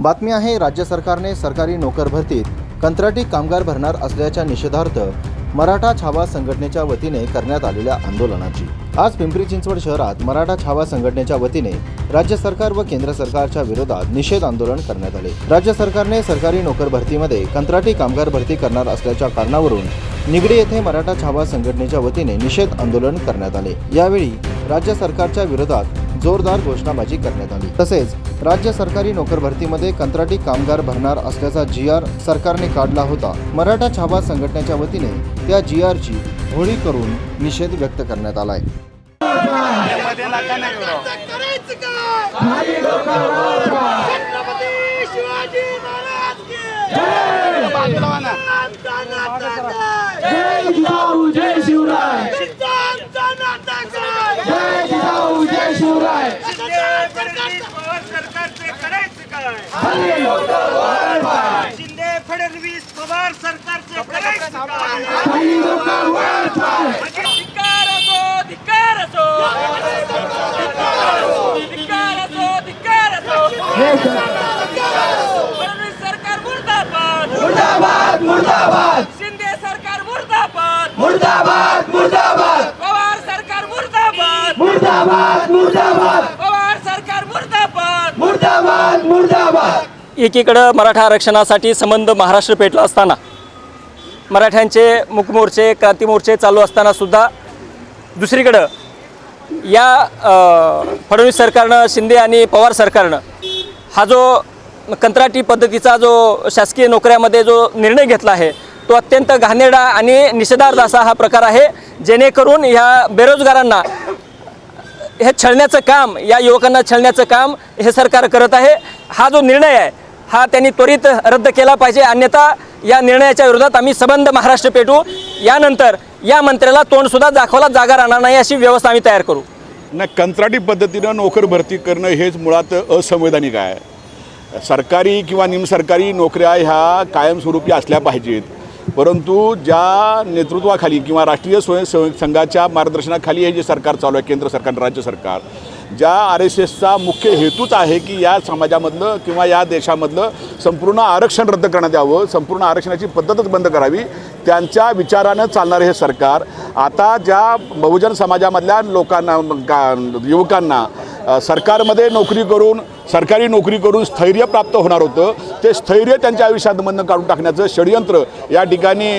बातमी आहे राज्य सरकारने सरकारी नोकर भरतीत कंत्राटी कामगार भरणार असल्याच्या निषेधार्थ मराठा छावा संघटनेच्या वतीने करण्यात आलेल्या आंदोलनाची. आज पिंपरी चिंचवड शहरात मराठा छावा संघटनेच्या वतीने राज्य सरकार व केंद्र सरकारच्या विरोधात निषेध आंदोलन करण्यात आले. राज्य सरकारने सरकारी नोकर भरतीमध्ये कंत्राटी कामगार भरती करणार असल्याच्या कारणावरून निगडी येथे मराठा छावा संघटनेच्या वतीने निषेध आंदोलन करण्यात आले. यावेळी राज्य सरकारच्या विरोधात जोरदार घोषणाबाजी करण्यात आली. तसेच राज्य सरकारी नोकर भरतीमध्ये कंत्राटी कामगार भरणार असल्याचा जी आर सरकारने काढला होता. मराठा छाबा संघटनेच्या वतीने त्या जी आरची होळी करून निषेध व्यक्त करण्यात आलाय. जय शिवराय. जय शिवराय. शिंदे फडणवीस पवार सरकारचे पाय धिक्कार असो धिक्कार असो. धिक्कार असो धिक्कार असो. फडणवीस सरकार मुर्दाबाद. मुर्दाबाद मुर्दाबाद. शिंदे सरकार मुर्दाबाद. मुर्दाबाद मुर्दाबाद. पवार सरकार मुर्दाबाद. मुर्दाबाद मुर्दाबाद पवार सरकार मुर्दाबाद मुर्दाबाद मुर्दाबाद एकीकडं मराठा आरक्षणासाठी संबंध महाराष्ट्र पेटला असताना मराठ्यांचे मुकमोर्चे क्रांती मोर्चे चालू असताना सुद्धा दुसरीकडं या फडणवीस सरकारनं शिंदे आणि पवार सरकारनं हा जो कंत्राटी पद्धतीचा जो शासकीय नोकऱ्यामध्ये जो निर्णय घेतला आहे तो अत्यंत घाणेरडा आणि निषेधार्थ असा हा प्रकार आहे जेणेकरून ह्या बेरोजगारांना हे छळण्याचं काम या युवकांना छळण्याचं काम हे सरकार करत आहे. हा जो निर्णय आहे हा त्यांनी त्वरित रद्द केला पाहिजे. अन्यथा या निर्णयाच्या विरोधात आम्ही सबंध महाराष्ट्र पेटू यानंतर या मंत्र्याला तोंडसुद्धा दाखवला जागा राहणार नाही अशी व्यवस्था आम्ही तयार करू. नाही कंत्राटी पद्धतीनं नोकर भरती करणं हेच मुळात असंवैधानिक आहे. सरकारी किंवा निमसरकारी नोकऱ्या ह्या कायमस्वरूपी असल्या पाहिजेत. परंतु ज्या नेतृत्वाखाली किंवा राष्ट्रीय स्वयंसेवक संघाच्या मार्गदर्शनाखाली हे जे सरकार चालू आहे केंद्र सरकार राज्य सरकार ज्या आर एस एसचा मुख्य हेतूच आहे की या समाजामधलं किंवा या देशामधलं संपूर्ण आरक्षण रद्द करण्यात यावं संपूर्ण आरक्षणाची पद्धतच बंद करावी त्यांच्या विचारानं चालणारं हे सरकार आता ज्या बहुजन समाजामधल्या लोकांना युवकांना सरकारमध्ये नोकरी करून सरकारी नोकरी करून स्थैर्य प्राप्त होणार होतं. ते स्थैर्य त्यांच्या आयुष्यामधनं काढून टाकण्याचं षडयंत्र या ठिकाणी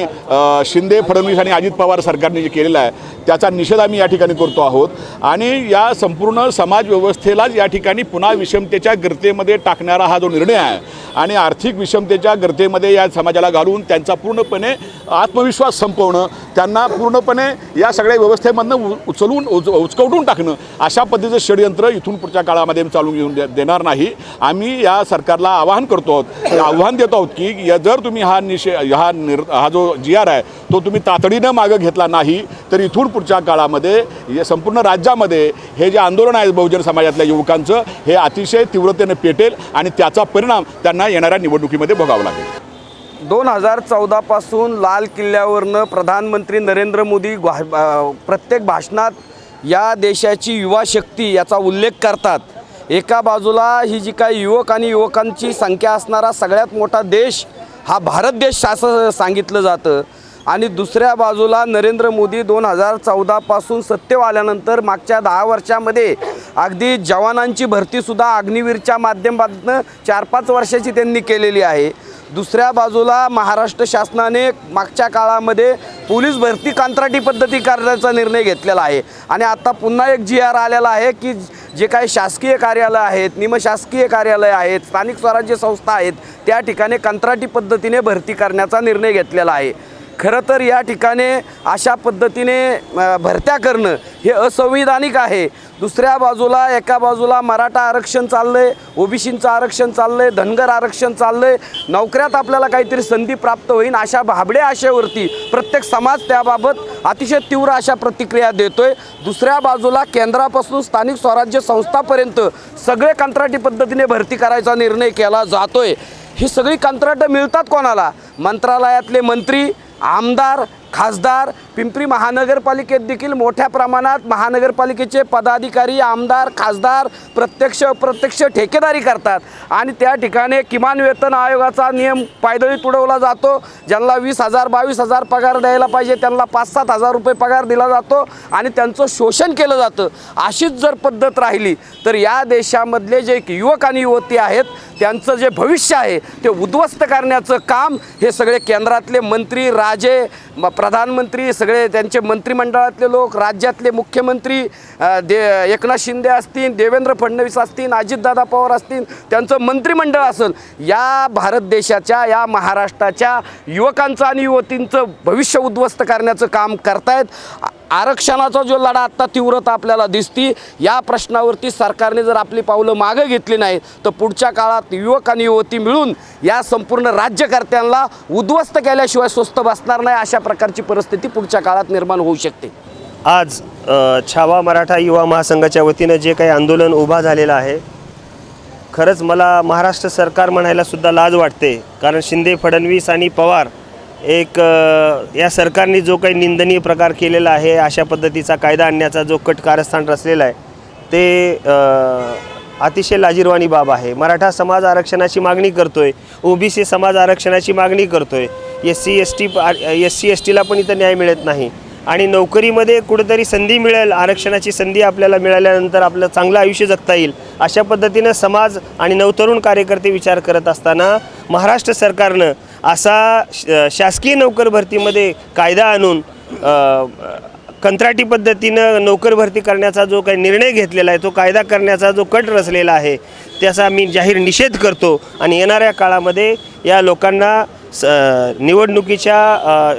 शिंदे फडणवीस आणि अजित पवार सरकारने जे केलेलं आहे त्याचा निषेध आम्ही या ठिकाणी करतो आहोत. आणि या संपूर्ण समाज व्यवस्थेलाच या ठिकाणी पुन्हा विषमतेच्या गर्तेमध्ये टाकणारा हा जो निर्णय आहे आणि आर्थिक विषमतेच्या गर्तेमध्ये या समाजाला घालून त्यांचा पूर्णपणे आत्मविश्वास संपवणं त्यांना पूर्णपणे या सगळ्या व्यवस्थेमधनं उचलून उच उचकवटून टाकणं अशा पद्धतीचं षडयंत्र इथून पुढच्या काळामध्ये चालून येऊन दे- होणार नाही. आम्ही या सरकारला आवाहन करतो आहोत. आव्हान देत आहोत की या- जर तुम्ही हा निषे हा निर हा जो जी आर आहे तो तुम्ही तातडीनं मागं घेतला नाही तर इथून पुढच्या काळामध्ये या संपूर्ण राज्यामध्ये हे जे आंदोलन आहे बहुजन समाजातल्या युवकांचं हे अतिशय तीव्रतेनं पेटेल आणि त्याचा परिणाम त्यांना येणाऱ्या निवडणुकीमध्ये भोगावा लागेल. दोन हजार चौदापासून लाल किल्ल्यावरनं प्रधानमंत्री नरेंद्र मोदी प्रत्येक भाषणात या देशाची युवा शक्ती याचा उल्लेख करतात. एका बाजूला ही जी काही युवक आणि युवकांची संख्या असणारा सगळ्यात मोठा देश हा भारत देश असं सांगितलं जातं. आणि दुसऱ्या बाजूला नरेंद्र मोदी दोन हजार चौदापासून सत्तेवर आल्यानंतर मागच्या दहा वर्षामध्ये अगदी जवानांची भरतीसुद्धा अग्निवीरच्या माध्यमातून चार पाच वर्षाची त्यांनी केलेली आहे. दुसऱ्या बाजूला महाराष्ट्र शासनाने मागच्या काळामध्ये पोलीस भरती कंत्राटी पद्धती करण्याचा निर्णय घेतलेला आहे. आणि आता पुन्हा एक जी आर आलेला आहे की जे काही शासकीय कार्यालय आहेत निमशासकीय कार्यालय आहेत स्थानिक स्वराज्य संस्था आहेत त्या ठिकाणी कंत्राटी पद्धतीने भरती करण्याचा निर्णय घेतलेला आहे. खरं तर या ठिकाणी अशा पद्धतीने भरत्या करणं हे असंविधानिक आहे. दुसऱ्या बाजूला एका बाजूला मराठा आरक्षण चाललं आहे ओबीसींचं आरक्षण चाललं आहे धनगर आरक्षण चाललं आहे नोकऱ्यात आपल्याला काहीतरी संधी प्राप्त होईल अशा भाबड्या आशेवरती प्रत्येक समाज त्याबाबत अतिशय तीव्र अशा प्रतिक्रिया देतोय. दुसऱ्या बाजूला केंद्रापासून स्थानिक स्वराज्य संस्थापर्यंत सगळे कंत्राटी पद्धतीने भरती करायचा निर्णय केला जातोय. ही सगळी कंत्राटं मिळतात कोणाला? मंत्रालयातले मंत्री आमदार खासदार पिंपरी महानगरपालिकेत देखील मोठ्या प्रमाणात महानगरपालिकेचे पदाधिकारी आमदार खासदार प्रत्यक्ष अप्रत्यक्ष ठेकेदारी करतात. आणि त्या ठिकाणी किमान वेतन आयोगाचा नियम पायदळी तुडवला जातो. ज्यांना वीस हजार बावीस हजार पगार द्यायला पाहिजे त्यांना पाच सात हजार रुपये पगार दिला जातो आणि त्यांचं शोषण केलं जातं. अशीच जर पद्धत राहिली तर या देशामधले जे युवक आणि युवती आहेत त्यांचं जे भविष्य आहे ते उद्ध्वस्त करण्याचं काम हे सगळे केंद्रातले मंत्री राजे म- प्रधानमंत्री सगळे त्यांचे मंत्रिमंडळातले लोक राज्यातले मुख्यमंत्री दे एकनाथ शिंदे असतील देवेंद्र फडणवीस असतील अजितदादा पवार असतील त्यांचं मंत्रिमंडळ असेल या भारत देशाच्या या महाराष्ट्राच्या युवकांचं आणि युवतींचं भविष्य उद्ध्वस्त करण्याचं काम करतायत. आ- आरक्षणाचा जो लढा आत्ता तीव्रता आपल्याला दिसती या प्रश्नावरती सरकारने जर आपली पावलं मागं घेतली नाही तर पुढच्या काळात युवक आणि युवती मिळून या संपूर्ण राज्यकर्त्यांना उद्ध्वस्त केल्याशिवाय स्वस्त बसणार नाही अशा प्रकारची परिस्थिती पुढच्या काळात निर्माण होऊ शकते. आज छावा मराठा युवा महासंघाच्या वतीनं जे काही आंदोलन उभा झालेलं आहे खरंच मला महाराष्ट्र सरकार म्हणायला सुद्धा लाज वाटते कारण शिंदे फडणवीस आणि पवार एक या सरकारने जो काही निंदनीय प्रकार केलेला आहे अशा पद्धतीचा कायदा आणण्याचा जो कट कारस्थान रचलेला आहे ते अतिशय लाजीरवाणी बाब आहे. मराठा समाज आरक्षणाची मागणी करतो आहे ओबीसी समाज आरक्षणाची मागणी करतो आहे S C S T S C S टीला पण इथं न्याय मिळत नाही. आणि नोकरीमध्ये कुठेतरी संधी मिळेल आरक्षणाची संधी आपल्याला मिळाल्यानंतर आपलं चांगलं आयुष्य जगता येईल अशा पद्धतीनं समाज आणि नवतरुण कार्यकर्ते विचार करत असताना महाराष्ट्र सरकारनं असा श- शासकीय नोकर भरतीमध्ये कायदा आणून कंत्राटी पद्धतीनं नोकर भरती करण्याचा जो काही निर्णय घेतलेला आहे तो कायदा करण्याचा जो कट रचलेला आहे त्याचा मी जाहीर निषेध करतो. आणि येणाऱ्या काळामध्ये या लोकांना स निवडणुकीच्या अ,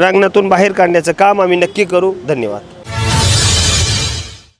रांगणातून बाहेर काढण्याचं काम आम्ही नक्की करू. धन्यवाद.